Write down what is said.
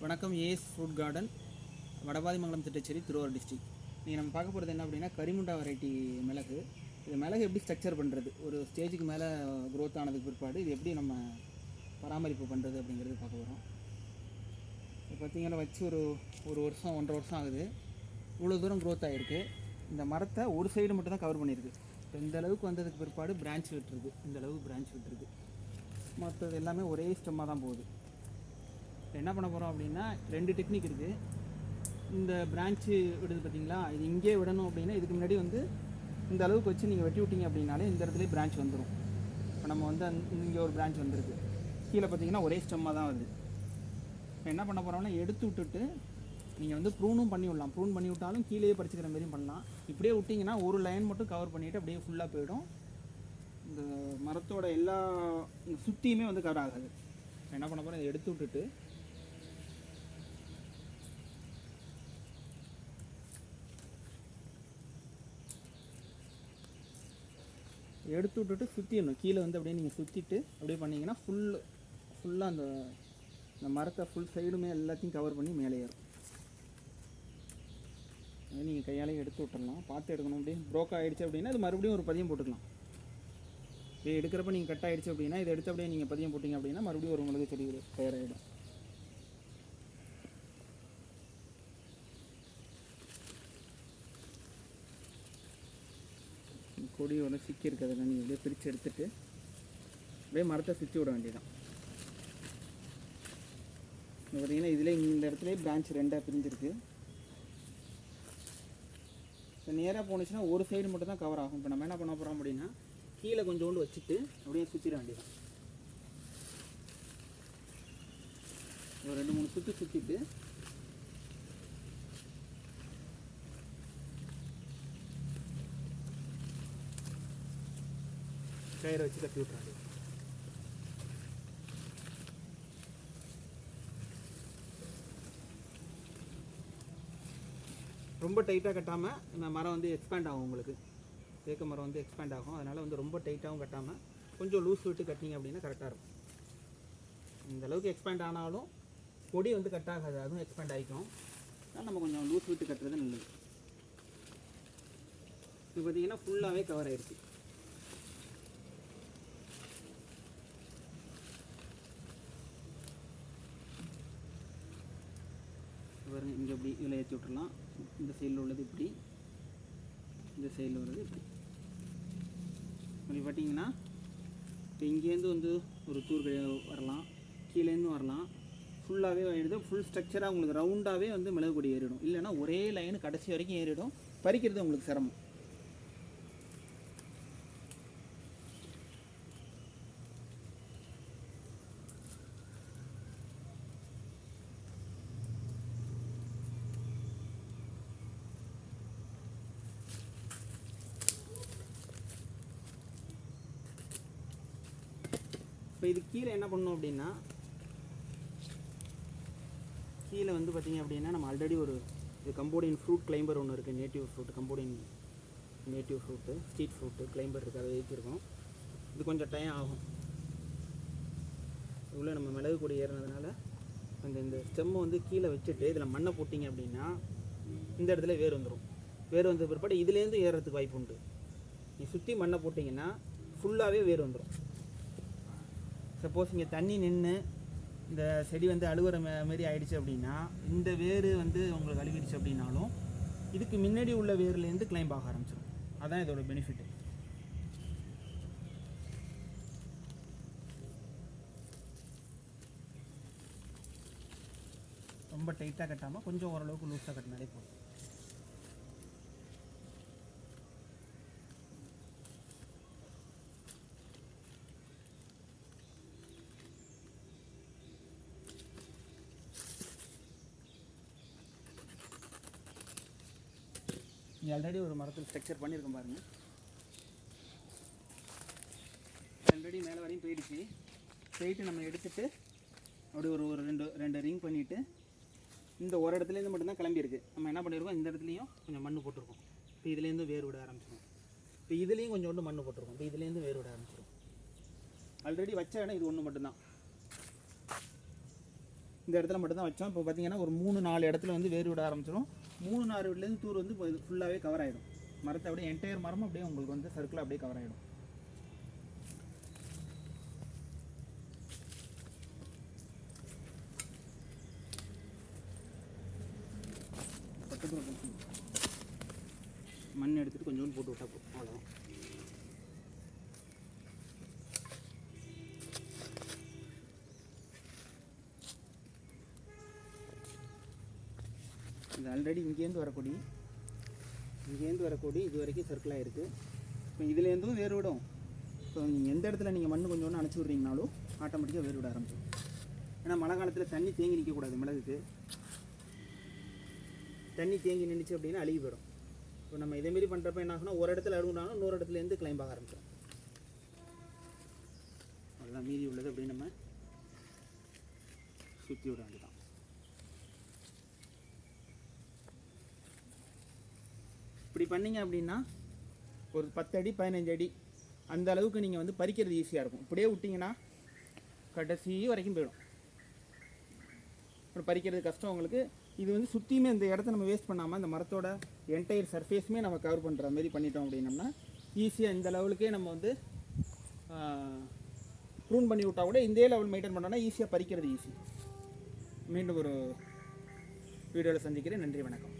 வணக்கம் AS fruit garden Vadapathimangalam Thittacheri Thiruvarur district நீங்கள் நம்ம பார்க்க போகிறது என்ன அப்படின்னா கரிமுண்டா வெரைட்டி மிளகு. இது மிளகு எப்படி ஸ்ட்ரக்சர் பண்ணுறது ஒரு ஸ்டேஜுக்கு மேலே க்ரோத் ஆனதுக்கு பிற்பாடு இது எப்படி நம்ம பராமரிப்பு பண்ணுறது அப்படிங்கிறது பார்க்க போகிறோம் இப்போ பார்த்திங்கன்னா வச்சு ஒரு ஒரு வருஷம் ஒன்றரை வருஷம் ஆகுது. இவ்வளோ தூரம் க்ரோத் ஆகிருக்கு இந்த மரத்தை ஒரு சைடு மட்டும் தான் கவர் பண்ணியிருக்கு. இப்போ இந்த அளவுக்கு வந்ததுக்கு பிற்பாடு பிரான்ச் விட்டுருக்கு. இந்த அளவுக்கு பிரான்ச் விட்டுருக்கு. மற்றது எல்லாமே ஒரே ஸ்டெம்மாக தான் போகுது. இப்போ என்ன பண்ண போகிறோம் அப்படின்னா ரெண்டு டெக்னிக் இருக்குது இந்த பிரான்ச்சு விடுது பார்த்தீங்களா? இது இங்கே விடணும் அப்படின்னா இதுக்கு முன்னாடி வந்து இந்த அளவுக்கு வச்சு நீங்கள் வெட்டி விட்டீங்க அப்படின்னாலே இந்த இடத்துல பிரான்ச் வந்துடும் இப்போ நம்ம வந்து இங்கே ஒரு பிரான்ச் வந்திருக்கு. கீழே பார்த்தீங்கன்னா ஒரே ஸ்டெம்மாக தான் வருது. இப்போ என்ன பண்ண போகிறோம்னா எடுத்து விட்டுட்டு நீங்கள் வந்து ப்ரூனும் பண்ணி விடலாம். ப்ரூன் பண்ணி விட்டாலும் கீழேயே பறிச்சுக்கிற மாதிரியும் பண்ணலாம். இப்படியே விட்டிங்கன்னா ஒரு லைன் மட்டும் கவர் பண்ணிவிட்டு அப்படியே ஃபுல்லாக போயிடும். இந்த மரத்தோட எல்லா சுற்றியுமே வந்து கவர் ஆகாது. என்ன பண்ண போகிறோம் இதை எடுத்து விட்டுட்டு எடுத்து விட்டுட்டு சுற்றிடணும் கீழே வந்து அப்படியே நீங்கள் சுற்றிட்டு அப்படியே பண்ணிங்கன்னா ஃபுல் ஃபுல்லாக அந்த இந்த மரத்தை ஃபுல் சைடுமே எல்லாத்தையும் கவர் பண்ணி மேலே ஏறும். அது நீங்கள் கையாலே எடுத்து விட்டுடலாம் பார்த்து எடுக்கணும். அப்படியே ப்ரோக் ஆகிடுச்சு அப்படின்னா அது மறுபடியும் ஒரு பதியம் போட்டுக்கலாம். இப்போ எடுக்கிறப்ப நீங்கள் கட் ஆகிடுச்சு அப்படின்னா இதை எடுத்து அப்படியே நீங்கள் பதியம் போட்டிங்க அப்படின்னா மறுபடியும் ஒரு மிளகு செடி தயாராகிடும் கொடி சிக்கி இருக்கிறதுல நீங்கள் அப்படியே பிரித்து எடுத்துட்டு அப்படியே மரத்தை சுற்றி விட வேண்டியதான் பார்த்தீங்கன்னா இதில் இந்த இடத்துல பிரான்ச் ரெண்டாக பிரிஞ்சிருக்கு. இப்போ நேராக போணுச்சுன்னா ஒரு சைடு மட்டும் தான் கவர் ஆகும். இப்போ நம்ம என்ன பண்ண போகிறோம் அப்படின்னா கீழே கொஞ்சோண்டு வச்சுட்டு அப்படியே சுற்றிட வேண்டியதான் ஒரு ரெண்டு மூணு சுற்றி சுற்றிட்டு கயிறை வச்சு கட்டி விட்றாங்க ரொம்ப டைட்டாக கட்டாமல் இந்த மரம் வந்து எக்ஸ்பேண்ட் ஆகும் உங்களுக்கு. தேக்க மரம் வந்து எக்ஸ்பேண்ட் ஆகும். அதனால் வந்து ரொம்ப டைட்டாகவும் கட்டாமல் கொஞ்சம் லூஸ் விட்டு கட்டிங்க அப்படின்னா கரெக்டாக இருக்கும். இந்த அளவுக்கு எக்ஸ்பேண்ட் ஆனாலும் கொடி வந்து கட் ஆகாது. அதுவும் எக்ஸ்பேண்ட் ஆகிக்கும் அதனால் நம்ம கொஞ்சம் லூஸ் விட்டு கட்டுறது நல்லது. இது பார்த்தீங்கன்னா ஃபுல்லாகவே கவர் ஆகிருச்சு பாருங்க இங்கே இப்படி இதில் இந்த சைடில் உள்ளது இப்படி. இந்த சைடில் உள்ளது இப்படி. அப்படி பார்த்தீங்கன்னா இப்போ இங்கேருந்து வந்து ஒரு தூர் வரலாம். கீழேருந்து வரலாம். ஃபுல்லாகவே ஆகிடுது ஃபுல் ஸ்ட்ரக்சராக உங்களுக்கு ரவுண்டாகவே வந்து மிளகு கொடி ஏறிடும். இல்லைன்னா ஒரே லைன் கடைசி வரைக்கும் ஏறிடும். பறிக்கிறது உங்களுக்கு சிரமம். இப்போ இது கீழே என்ன பண்ணணும் அப்படின்னா கீழே வந்து பார்த்தீங்க அப்படின்னா நம்ம ஆல்ரெடி ஒரு இது கம்போடியன் ஃப்ரூட் கிளைம்பர் ஒன்று இருக்குது native fruit Cambodian native fruit street fruit climber இருக்குது அதை ஏற்றிருக்கோம் இது கொஞ்சம் டைம் ஆகும். இவ்வளோ நம்ம மிளகு கொடி ஏறினதுனால அந்த இந்த ஸ்டெம்மை வந்து கீழே வச்சுட்டு இதில் மண்ணை போட்டிங்க அப்படின்னா இந்த இடத்துல வேர் வந்துடும் வேர் வந்த பிற்பாடு இதுலேருந்து ஏறுறதுக்கு வாய்ப்பு உண்டு. நீ சுற்றி மண்ணை போட்டிங்கன்னா ஃபுல்லாகவே வேர் வந்துடும் சப்போஸ் இங்கே தண்ணி நின்று இந்த செடி வந்து அழுகுற மா- மாரி ஆயிடுச்சு அப்படின்னா இந்த வேர் வந்து உங்களுக்கு அழுகிடுச்சு அப்படின்னாலும் இதுக்கு முன்னாடி உள்ள வேர்லேருந்து கிளைம்ப் ஆக ஆரம்பிச்சிடும் அதான் இதோட பெனிஃபிட்டு ரொம்ப டைட்டாக கட்டாமல் கொஞ்சம் ஓரளவுக்கு லூஸாக கட்டினாலே போதும். நீ ஆல்ரெடி ஒரு மரத்தில் ஸ்ட்ரக்சர் பண்ணியிருக்கோம் பாருங்க. ஆல்ரெடி மேலே வரையும் போயிடுச்சு. போயிட்டு நம்ம எடுத்துட்டு அப்படி ஒரு ஒரு ரெண்டு ரெண்டு ரிங் பண்ணிவிட்டு இந்த ஒரு இடத்துலேருந்து மட்டும்தான் கிளம்பியிருக்கு நம்ம என்ன பண்ணியிருக்கோம் இந்த இடத்துலையும் கொஞ்சம் மண் போட்டிருக்கோம். இப்போ இதுலேருந்து வேர் விட ஆரம்பிச்சிடும். இப்போ இதுலேயும் கொஞ்சோண்டு மண் போட்டிருக்கோம். இப்போ இதுலேருந்து வேர் விட ஆரம்பிச்சிடும். ஆல்ரெடி வச்ச இடம் இது ஒன்று மட்டும்தான். இந்த இடத்துல மட்டும்தான் வச்சோம். இப்போ பார்த்தீங்கன்னா ஒரு மூணு நாலு இடத்துல வந்து வேர் விட ஆரம்பிச்சிடும். மூணு நாறு வீட்லேருந்து தூர் வந்து ஃபுல்லாகவே கவர் ஆகிடும் மரத்தை அப்படியே என்டையர் மரமும் அப்படியே உங்களுக்கு வந்து சர்க்கிளாக அப்படியே கவர் ஆகிடும் மண் எடுத்துட்டு கொஞ்சோண்டு போட்டு விட்டா போதும். அவ்வளோதான் இது ஆல்ரெடி இங்கேருந்து வரக்கூடிய இங்கேருந்து வரக்கூடிய இது வரைக்கும் சர்க்கிளாக இருக்குது இப்போ இதுலேருந்தும் வேறு விடும். நீங்கள் எந்த இடத்துல நீங்கள் மண் கொஞ்சம் ஒன்று அணைச்சி விட்றீங்கனாலும் ஆட்டோமேட்டிக்காக வேறு விட ஆரம்பிச்சிடும். ஏன்னா மழை காலத்தில் தண்ணி தேங்கி நிற்கக்கூடாது மிளகுக்கு. தண்ணி தேங்கி நின்றுச்சு அப்படின்னா அழுகி போயிடும். இப்போ நம்ம இதேமாரி பண்ணுறப்ப என்ன ஆகும்னா ஒரு இடத்துல அழுகுனாலும் இன்னொரு இடத்துலேருந்து கிளைம் ஆக ஆரம்பிச்சிடும். அதுதான் மீதி உள்ளது அப்படின்னு நம்ம சுற்றி விட வேண்டியதான் இப்படி பண்ணீங்க அப்படின்னா ஒரு பத்து அடி பதினஞ்சு அடி அந்த அளவுக்கு நீங்கள் வந்து பறிக்கிறது ஈஸியாக இருக்கும். இப்படியே விட்டிங்கன்னா கடைசி வரைக்கும் போயிடும். அப்புறம் பறிக்கிறது கஷ்டம் உங்களுக்கு. இது வந்து சுற்றியுமே இந்த இடத்த நம்ம வேஸ்ட் பண்ணாமல் இந்த மரத்தோட என்டையர் சர்ஃபேஸுமே நம்ம கவர் பண்ணுற மாதிரி பண்ணிட்டோம் அப்படின்னம்னா ஈஸியாக இந்த லெவலுக்கே நம்ம வந்து ப்ரூன் பண்ணி விட்டால் கூட இதே லெவல் மெயின்டைன் பண்ணோன்னா ஈஸியாக பறிக்கிறது ஈஸி மீண்டும் ஒரு வீடியோவில் சந்திக்கிறேன். நன்றி வணக்கம்.